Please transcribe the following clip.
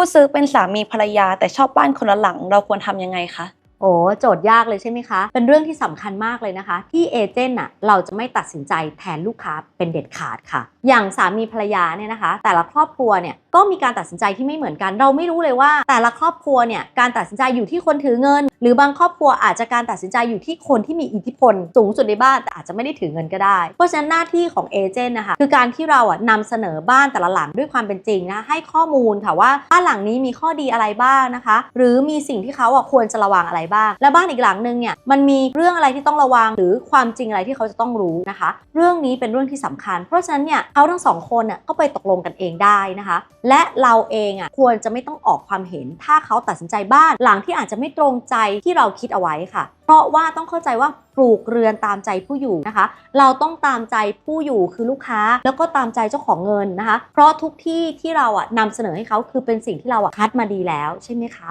ผู้ซื้อเป็นสามีภรรยาแต่ชอบบ้านคนละหลัง เราควรทำยังไงคะ โอ้โจทย์ยากเลยใช่ไหมคะ เป็นเรื่องที่สำคัญมากเลยนะคะ ที่เอเจนต์อะเราจะไม่ตัดสินใจแทนลูกค้าเป็นเด็ดขาดค่ะ อย่างสามีภรรยาเนี่ยนะคะ แต่ละครอบครัวเนี่ยก็มีการตัดสินใจที่ไม่เหมือนกัน เราไม่รู้เลยว่า แต่ละครอบครัวเนี่ยการตัดสินใจอยู่ที่คนถือเงิน หรือบางครอบครัวอาจจะการตัดสินใจอยู่ที่คนที่มีอิทธิพล สูงสุดในบ้านแต่อาจจะไม่ได้ถือเงินก็ได้ เพราะฉะนั้นหน้าที่ของเอเจนต์นะคะคือการที่เราอะนำเสนอบ้านแต่ละหลังด้วยความเป็นจริงนะให้ข้อมูลค่ะว่าบ้านหลังนี้มีข้อดีอะไรบ้างนะคะ หรือมีสิ่งที่เขาอะควรจะระวังอะไรบ้าง และบ้านอีกหลังนึงเนี่ยมันมีเรื่องอะไรที่ต้องระวังหรือความจริงอะไรที่เขาจะต้องรู้นะคะ เรื่องนี้เป็นเรื่องที่สำคัญ เพราะฉะนั้นเนี่ยเขาทั้งสองคนน่ะก็ไปตกลงกันเองได้นะคะ และเราเองอะควรจะไม่ต้องออกความเห็น ถ้าเขาตัดสินใจบ้านหลังที่อาจจะไม่ตรงใจที่เราคิดเอาไว้ค่ะ เพราะว่าต้องเข้าใจว่าปลูกเรือนตามใจผู้อยู่นะคะ เราต้องตามใจผู้อยู่คือลูกค้า แล้วก็ตามใจเจ้าของเงินนะคะ เพราะทุกที่ที่เราอะนำเสนอให้เขาคือเป็นสิ่งที่เราอะคัดมาดีแล้วใช่ไหมคะ